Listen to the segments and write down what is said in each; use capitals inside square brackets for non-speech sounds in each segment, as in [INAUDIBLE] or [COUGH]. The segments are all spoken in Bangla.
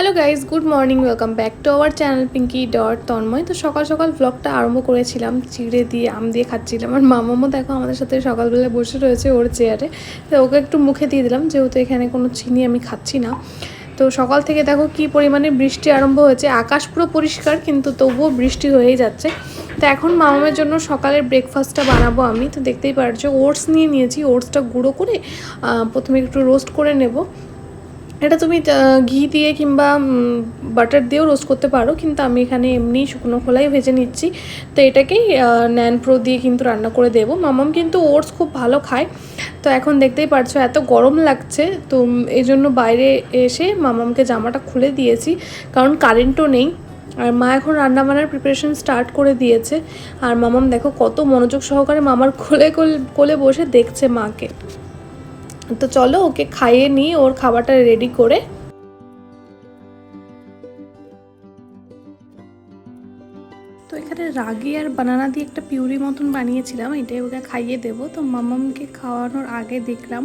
Hello guys good morning welcome back to our channel Pinky dot Tanmay তো সকাল সকাল ব্লগটা আরম্ভ করেছিলাম। চিড়ে দিয়ে, আম দিয়ে খাচ্ছিলাম। আর মামামও দেখো আমাদের সাথে সকালবেলা বসে রয়েছে ওর চেয়ারে তো ওকে একটু মুখে দিয়ে দিলাম, যেহেতু এখানে কোনো চিনি আমি খাচ্ছি না। তো সকাল থেকে দেখো কি পরিমাণে বৃষ্টি আরম্ভ হয়েছে। আকাশ পুরো পরিষ্কার, কিন্তু তবুও বৃষ্টি হয়েই যাচ্ছে। তো এখন মামামের জন্য সকালের ব্রেকফাস্টটা বানাবো আমি। তো দেখতেই পারছ ওটস নিয়ে নিয়েছি। ওটসটা গুঁড়ো করে প্রথমে একটু রোস্ট করে নেব। এটা তুমি ঘি দিয়ে কিংবা বাটার দিয়েও রোস্ট করতে পারো, কিন্তু আমি এখানে এমনি শুকনো খোলাই ভেজে নিচ্ছি। তো এটাকেই ন্যান প্রো দিয়ে কিন্তু রান্না করে দেবো। মামাম কিন্তু ওটস খুব ভালো খায়। তো এখন দেখতেই পারছ, এত গরম লাগছে। তো এই জন্য বাইরে এসে মামামকে জামাটা খুলে দিয়েছি, কারণ কারেন্টও নেই। আর মা এখন রান্না বান্নার প্রিপারেশন স্টার্ট করে দিয়েছে। আর মামাম দেখো কত মনোযোগ সহকারে মামার কোল- কোলে বসে দেখছে মাকে। তো চলো ওকে খাইয়ে নিই, ওর খাবারটা রেডি করে। তো এখানে রাগি আর বানানা দিয়ে একটা পিউরি মতন বানিয়েছিলাম, এটাই ওকে খাইয়ে দেবো। তো মামামকে খাওয়ানোর আগে দেখলাম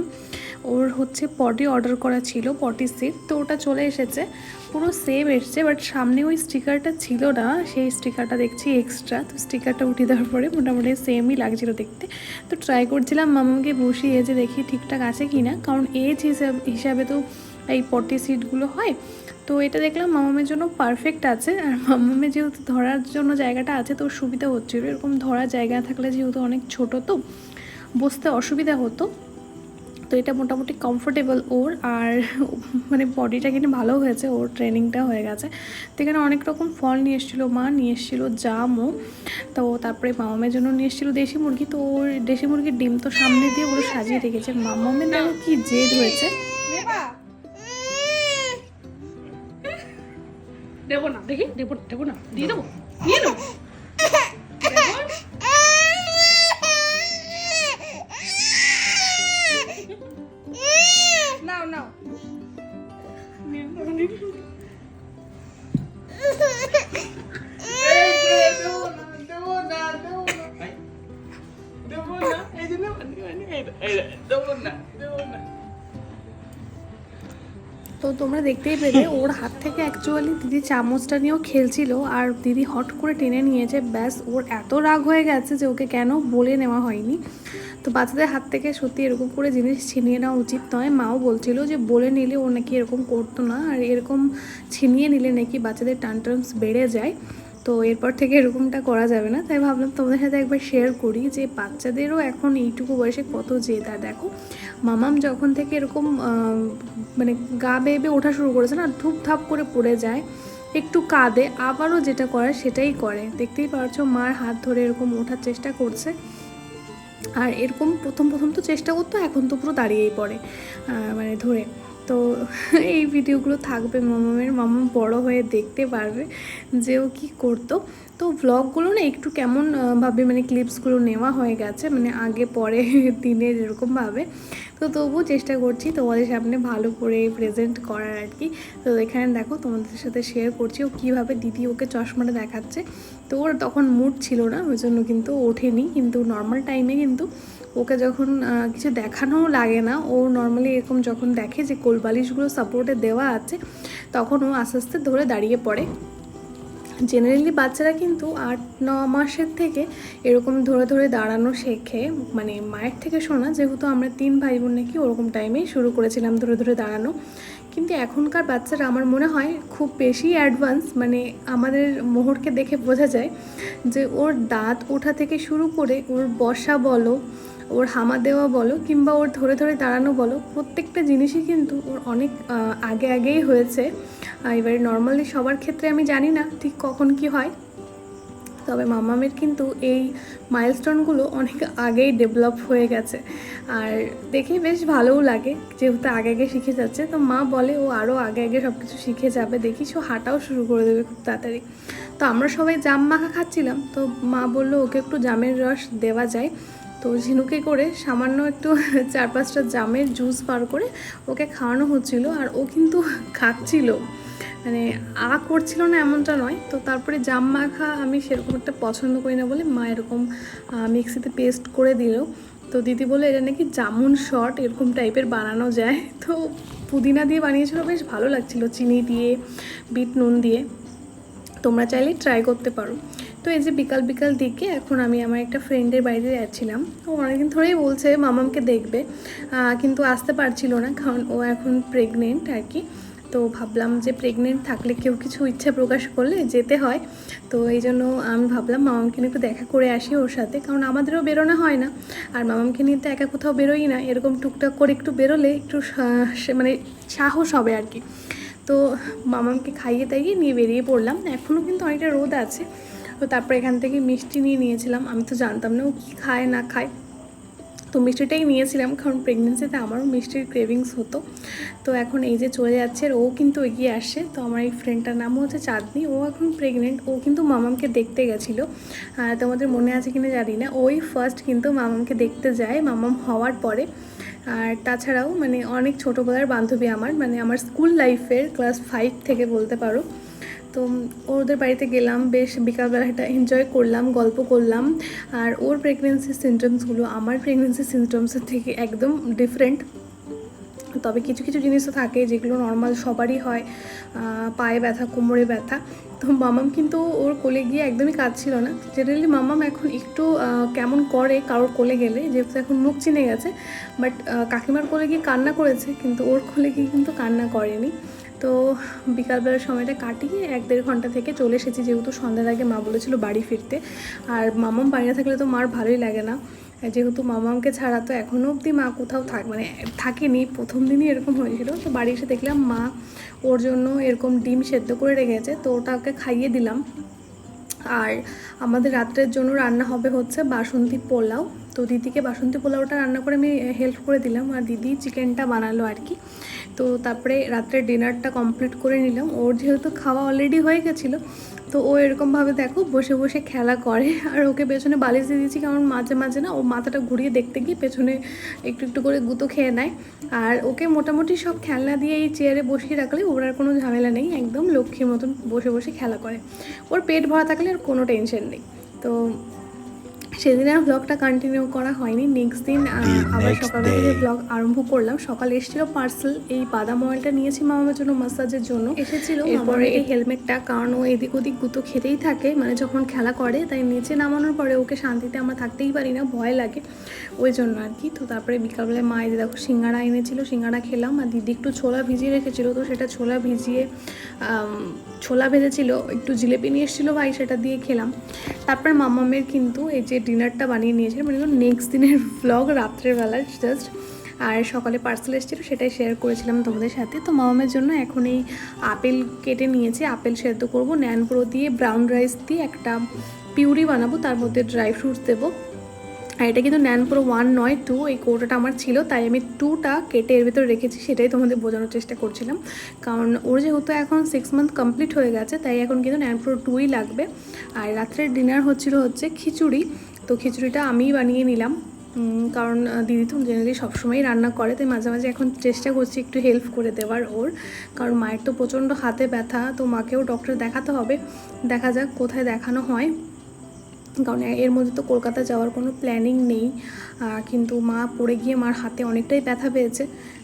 ওর হচ্ছে পটি অর্ডার করা ছিল, পটি সেট তো ওটা চলে এসেছে। পুরো সেম এসছে বাট সামনে ওই স্টিকারটা ছিল না। সেই স্টিকারটা দেখছি এক্সট্রা তো স্টিকারটা উঠে দেওয়ার পরে মোটামুটি সেমই লাগছিল দেখতে। তো ট্রাই করছিলাম মামামকে বসিয়ে যে দেখি ঠিকঠাক আছে কি না কারণ এজ হিসাব, হিসাবে তো এই পটি সিটগুলো হয়। তো এটা দেখলাম মামামের জন্য পারফেক্ট আছে, আর মামামে যেহেতু ধরার জন্য জায়গাটা আছে, তো সুবিধা হচ্ছিল। এরকম ধরার জায়গা থাকলে যেহেতু অনেক ছোট তো, বসতে অসুবিধা হতো। তো এটা মোটামুটি কমফোর্টেবল ওর আর [LAUGHS] মানে বডিটা কিন্তু ভালো হয়েছে ওর ট্রেনিংটা হয়ে গেছে। তো এখানে অনেক রকম ফল নিয়ে এসেছিল মা নিয়ে এসেছিল জামও। তো তারপরে মামামের জন্য নিয়ে এসেছিল দেশি মুরগি। তো ওর দেশি মুরগির ডিম তো সামনে দিয়ে ওগুলো সাজিয়ে রেখেছে। মামামের দেখো কি জেদ হয়েছে। দেবো। না দেখি দেবো দেবো না দিয়ে দেবো। নিয়ে নেব তো তোমরা দেখতেই পেলে, ওর হাত থেকে অ্যাকচুয়ালি দিদি চামচটা নিয়েও খেলছিল আর দিদি হট করে টেনে নিয়েছে, ব্যাস ওর এত রাগ হয়ে গেছে যে ওকে কেন বলে নেওয়া হয়নি। তো বাচ্চাদের হাত থেকে সত্যি এরকম করে জিনিস ছিনিয়ে নেওয়া উচিত নয়। মাও বলছিল যে বলে নিলে ও নাকি এরকম করতো না, আর এরকম ছিনিয়ে নিলে নাকি বাচ্চাদের টান বেড়ে যায়। তো এরপর থেকে এরকমটা করা যাবে না। তাই ভাবলাম তোমাদের সাথে একবার শেয়ার করি যে বাচ্চাদেরও এখন এইটুকু বয়সে কত জেদ। আর দেখো, মামাম যখন থেকে এরকম মানে গা বেয়ে ওঠা শুরু করেছে না ধূপ ধাপ করে পড়ে যায়, একটু কাঁদে, আবারও যেটা করে সেটাই করে। দেখতেই পারছ মার হাত ধরে এরকম ওঠার চেষ্টা করছে। আর এরকম প্রথম প্রথম তো চেষ্টা করতো, এখন তো পুরো দাঁড়িয়েই পড়ে মানে ধরে। তো [LAUGHS] এই ভিডিওগুলো থাকবে মামামের। মামা বড় হয়ে দেখতে পারবে যে ও কী করতো। তো ব্লগগুলো না একটু কেমন ভাবে মানে ক্লিপসগুলো নেওয়া হয়ে গেছে মানে আগে পরে [LAUGHS] দিনের এরকমভাবে তো তবুও চেষ্টা করছি তোমাদের সামনে ভালো করে প্রেজেন্ট করার আর কি। তো এখানে দেখো তোমাদের সাথে শেয়ার করছি ও কীভাবে দিদি ওকে চশমাটা দেখাচ্ছে। তো ওর তখন মুড ছিল না, ওই জন্য কিন্তু ওঠেনি। কিন্তু নর্মাল টাইমে কিন্তু ওকে যখন কিছু দেখানোও লাগে না, ও নর্মালি এরকম যখন দেখে যে কোলবালিশগুলো সাপোর্টে দেওয়া আছে, তখন ও আস্তে আস্তে ধরে দাঁড়িয়ে পড়ে। জেনারেলি বাচ্চারা কিন্তু আট, ন মাসের থেকে এরকম ধরে ধরে দাঁড়ানো শেখে মানে মায়ের থেকে শোনা যেহেতু আমরা তিন ভাই বোন নাকি ওরকম টাইমেই শুরু করেছিলাম ধরে ধরে দাঁড়ানো। কিন্তু এখনকার বাচ্চারা আমার মনে হয় খুব বেশি অ্যাডভান্স মানে আমাদের মোহরকে দেখে বোঝা যায় যে ওর দাঁত ওঠা থেকে শুরু করে ওর বসা বলো ওর হামা দেওয়া বলো কিংবা ওর ধরে ধরে দাঁড়ানো বলো, প্রত্যেকটা জিনিসই কিন্তু ওর অনেক আগে আগেই হয়েছে। এবারে নর্মালি সবার ক্ষেত্রে আমি জানি না ঠিক কখন কি হয়। তবে মামামের কিন্তু এই মাইলস্টোনগুলো অনেক আগেই ডেভেলপ হয়ে গেছে। আর দেখে বেশ ভালোও লাগে, যেহেতু আগে আগে শিখে যাচ্ছে। তো মা বলে ও আরও আগে আগে সব কিছু শিখে যাবে, দেখি ও হাঁটাও শুরু করে দেবে খুব তাড়াতাড়ি। তো আমরা সবাই জাম মাখা খাচ্ছিলাম, তো মা বলল ওকে একটু জামের রস দেওয়া যায়। তো ঝিনুকে করে সামান্য একটু [LAUGHS] চার পাঁচটা জামের জুস বার করে ওকে খাওয়ানো হচ্ছিল আর ও কিন্তু [LAUGHS] খাচ্ছিল। মানে আ করছিল না এমনটা নয়। তো তারপরে জাম মাখা আমি সেরকম একটা পছন্দ করি না বলে মা এরকম মিক্সিতে পেস্ট করে দিল। তো দিদি বলে এটা নাকি জামুন শট এরকম টাইপের বানানো যায়। [LAUGHS] তো পুদিনা দিয়ে বানিয়েছিল, বেশ ভালো লাগছিল। চিনি দিয়ে, বিট নুন দিয়ে। তোমরা চাইলে ট্রাই করতে পারো। তো এই যে বিকাল বিকাল দিকে এখন আমি আমার একটা ফ্রেন্ডের বাড়িতে যাচ্ছিলাম। ও অনেকদিন ধরেই বলছে, মামামকে দেখবে। কিন্তু আসতে পারছিল না, কারণ ও এখন প্রেগনেন্ট আর কি। তো ভাবলাম যে প্রেগনেন্ট থাকলে কেউ কিছু ইচ্ছা প্রকাশ করলে যেতে হয়। তো এই জন্য আমি ভাবলাম মামামকে নিয়ে একটু দেখা করে আসি ওর সাথে, কারণ আমাদেরও বেরোনো হয় না। আর মামামকে নিয়ে তো একা কোথাও বেরোই না, এরকম টুকটাক করে একটু বেরোলে একটু মানে সাহস হবে আর কি। তো মামামকে খাইয়ে দাইয়ে নিয়ে বেরিয়ে পড়লাম। এখনও কিন্তু অনেকটা রোদ আছে। তো তারপর এখান থেকে মিষ্টি নিয়ে নিয়েছিলাম। আমি তো জানতাম না ও কী খায়, না খায়। তো মিষ্টিটাই নিয়েছিলাম, কারণ প্রেগনেন্সিতে আমারও মিষ্টির ক্রেভিংস হতো। তো এখন এই যে চলে যাচ্ছে ও কিন্তু এগিয়ে আসছে তো আমার এই ফ্রেন্ডটার নামও হচ্ছে চাঁদনি। ও এখন প্রেগনেন্ট ও কিন্তু মামামকে দেখতে গেছিল। আর তোমাদের মনে আছে কিনা জানি না। ওই ফার্স্ট কিন্তু মামামকে দেখতে যায়, মামাম হওয়ার পরে। আর তাছাড়াও মানে অনেক ছোটোবেলার বান্ধবী আমার। মানে আমার স্কুল লাইফের ক্লাস ফাইভ থেকে বলতে পারো। তো ওদের বাড়িতে গেলাম, বেশ বিকালবেলাটা এনজয় করলাম, গল্প করলাম। আর ওর প্রেগনেন্সির সিমটমসগুলো আমার প্রেগনেন্সির সিমটমসের থেকে একদম ডিফারেন্ট তবে কিছু কিছু জিনিস তো থাকে যেগুলো নর্মাল সবারই হয় পায়ে ব্যথা, কোমরে ব্যথা। তো মামাম কিন্তু ওর কোলে গিয়ে একদমই কাজ ছিল না। জেনারেলি মামাম এখন একটু কেমন করে কারোর কোলে গেলে, যেহেতু এখন মুখ চিনে গেছে বাট কাকিমার কোলে গিয়ে কান্না করেছে, কিন্তু ওর কোলে গিয়ে কিন্তু কান্না করেনি। তো বিকালবেলার সময়টা কাটিয়ে এক দেড় ঘণ্টা থেকে চলে এসেছি, যেহেতু সন্ধ্যার আগে মা বলেছিল বাড়ি ফিরতে। আর মামাম বাড়িতে থাকলে তো মার ভালোই লাগে না। যেহেতু মামামকে ছাড়া তো এখনও অবধি মা কোথাও থাক মানে থাকেনি, প্রথম দিনই এরকম হয়েছিল। তো বাড়ি এসে দেখলাম মা ওর জন্য এরকম ডিম সেদ্ধ করে রেখেছে, তো ওটা ওকে খাইয়ে দিলাম। আর আমাদের রাত্রের জন্য রান্না হবে হচ্ছে বাসন্তী পোলাও। তো দিদিকে বাসন্তী পোলাওটা রান্না করে আমি হেল্প করে দিলাম। আর দিদি চিকেনটা বানালো আর কি। তো তারপরে রাত্রে ডিনারটা কমপ্লিট করে নিলাম। ওর যেহেতু খাওয়া অলরেডি হয়ে গেছিল, তো ও এরকমভাবে দেখো বসে বসে খেলা করে। আর ওকে পেছনে বালিশ দিয়ে দিয়েছি, কারণ মাঝে মাঝে না ও মাথাটা ঘুরিয়ে দেখতে গিয়ে পেছনে একটু একটু করে গুঁতো খেয়ে নেয়। আর ওকে মোটামুটি সব খেলনা দিয়ে এই চেয়ারে বসিয়ে রাখলে ওর আর কোনো ঝামেলা নেই, একদম লক্ষ্মীর মতন বসে বসে খেলা করে। ওর পেট ভরা থাকলে আর কোনো টেনশন নেই। তো সেদিন আর ব্লগটা কন্টিনিউ করা হয়নি। নেক্সট দিন আবার সকালবেলা থেকে ব্লগ আরম্ভ করলাম সকালে এসেছিল পার্সেল এই বাদাম অয়েলটা নিয়েছি মামার জন্য মাসাজের জন্য। এসেছিল এরপরে এই হেলমেটটা কারণ ও এদিক ওদিক গুতো খেতেই থাকে মানে যখন খেলা করে তাই নিচে নামানোর পরে ওকে শান্তিতে আমরা থাকতেই পারি না ভয় লাগে ওই জন্য আর কি। তো তারপরে বিকালবেলায় মা যে দেখো সিঙ্গাড়া এনেছিল সিঙ্গাড়া খেলাম আর দিদি একটু ছোলা ভিজিয়ে রেখেছিল তো সেটা ছোলা ভিজিয়ে ছোলা ভেজেছিল একটু জিলেপি নিয়ে এসেছিল ভাই সেটা দিয়ে খেলাম। তারপর মামামের কিন্তু এই যে ডিনারটা বানিয়ে নিয়েছিলাম মানে নেক্সট দিনের ব্লগ রাত্রের বেলার জাস্ট আর সকালে পার্সেল এসেছিল, সেটাই শেয়ার করেছিলাম তোমাদের সাথে। তো মামামের জন্য এখন এই আপেল কেটে নিয়েছি, আপেল সেদ্ধ করব ন্যানপুরো দিয়ে ব্রাউন রাইস দিয়ে একটা পিউরি বানাবো, তার মধ্যে ড্রাই ফ্রুটস দেবো। আর এটা কিন্তু ন্যান প্রো ওয়ান নয় টু এই কৌটোটা আমার ছিল, তাই আমি টুটা কেটে এর ভিতরে রেখেছি, সেটাই তোমাদের বোঝানোর চেষ্টা করছিলাম। কারণ ওর যেহেতু এখন সিক্স মান্থ কমপ্লিট হয়ে গেছে, তাই এখন কিন্তু ন্যান প্রো টুই লাগবে। আর রাত্রের ডিনার হচ্ছিল হচ্ছে খিচুড়ি তো খিচুড়িটা আমিই বানিয়ে নিলাম। কারণ দিদি তো জেনারেলি সবসময়ই রান্না করে, তাই মাঝে মাঝে এখন চেষ্টা করছি একটু হেল্প করে দেওয়ার ওর। কারণ মায়ের তো প্রচণ্ড হাতে ব্যথা, তো মাকেও ডক্টর দেখাতে হবে। দেখা যাক কোথায় দেখানো হয়। কারণ এর মধ্যে তো কলকাতা যাওয়ার কোনো প্ল্যানিং নেই। কিন্তু মা পড়ে গিয়ে মার হাতে অনেকটাই ব্যথা পেয়েছে।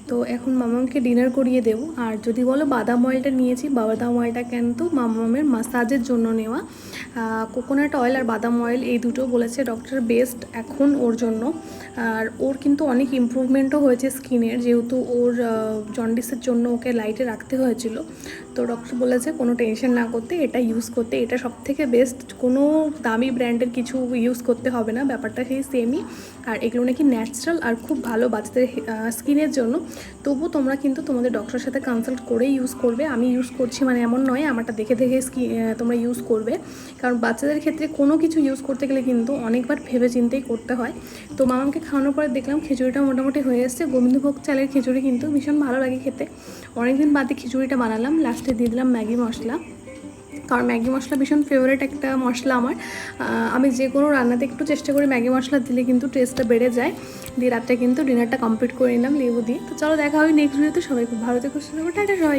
তো এখন মামামকে ডিনার করিয়ে দেবো। আর যদি বলো বাদাম অয়েলটা নিয়েছি, বাদাম অয়েলটা কিন্তু মামামের মাসাজের জন্য নেওয়া। কোকোনাট অয়েল আর বাদাম অয়েল এই দুটো বলেছে ডক্টর বেস্ট এখন ওর জন্য। আর ওর কিন্তু অনেক ইম্প্রুভমেন্টও হয়েছে স্কিনের যেহেতু ওর জন্ডিসের জন্য ওকে লাইটে রাখতে হয়েছিল। তো ডক্টর বলেছে কোনো টেনশন না করতে, এটা ইউজ করতে, এটা সব থেকে বেস্ট কোনো দামি ব্র্যান্ডের কিছু ইউজ করতে হবে না, ব্যাপারটা সেই সেমই আর এগুলো নাকি ন্যাচারাল আর খুব ভালো বাচ্চাদের স্কিনের জন্য। তবু তোমরা কিন্তু তোমাদের ডক্টরের সাথে কনসাল্ট করেই ইউজ করবে। আমি ইউজ করছি মানে এমন নয়, আমারটা দেখে দেখে স্কি তোমরা ইউজ করবে। কারণ বাচ্চাদের ক্ষেত্রে কোনো কিছু ইউজ করতে গেলে কিন্তু অনেকবার ভেবে চিন্তেই করতে হয়। তো মামাকে খাওয়ানোর পরে দেখলাম খিচুড়িটা মোটামুটি হয়ে এসছে। গোবিন্দভোগ চালের খিচুড়ি কিন্তু ভীষণ ভালো লাগে খেতে। অনেকদিন বাদে খিচুড়িটা বানালাম। লাস্টে দিয়ে দিলাম ম্যাগি মশলা। কারণ ম্যাগি মশলা ভীষণ ফেভারেট একটা মশলা আমার। আমি যে কোনো রান্নাতে একটু চেষ্টা করি ম্যাগি মশলা দিলে কিন্তু টেস্টটা বেড়ে যায়। দিয়ে রাত্রে কিন্তু ডিনারটা কমপ্লিট করে নিলাম, লেবু দিয়ে। তো চলো দেখা হয় নেক্সট ভিডিওতে সবাই খুব ভালো থেকে সবাই.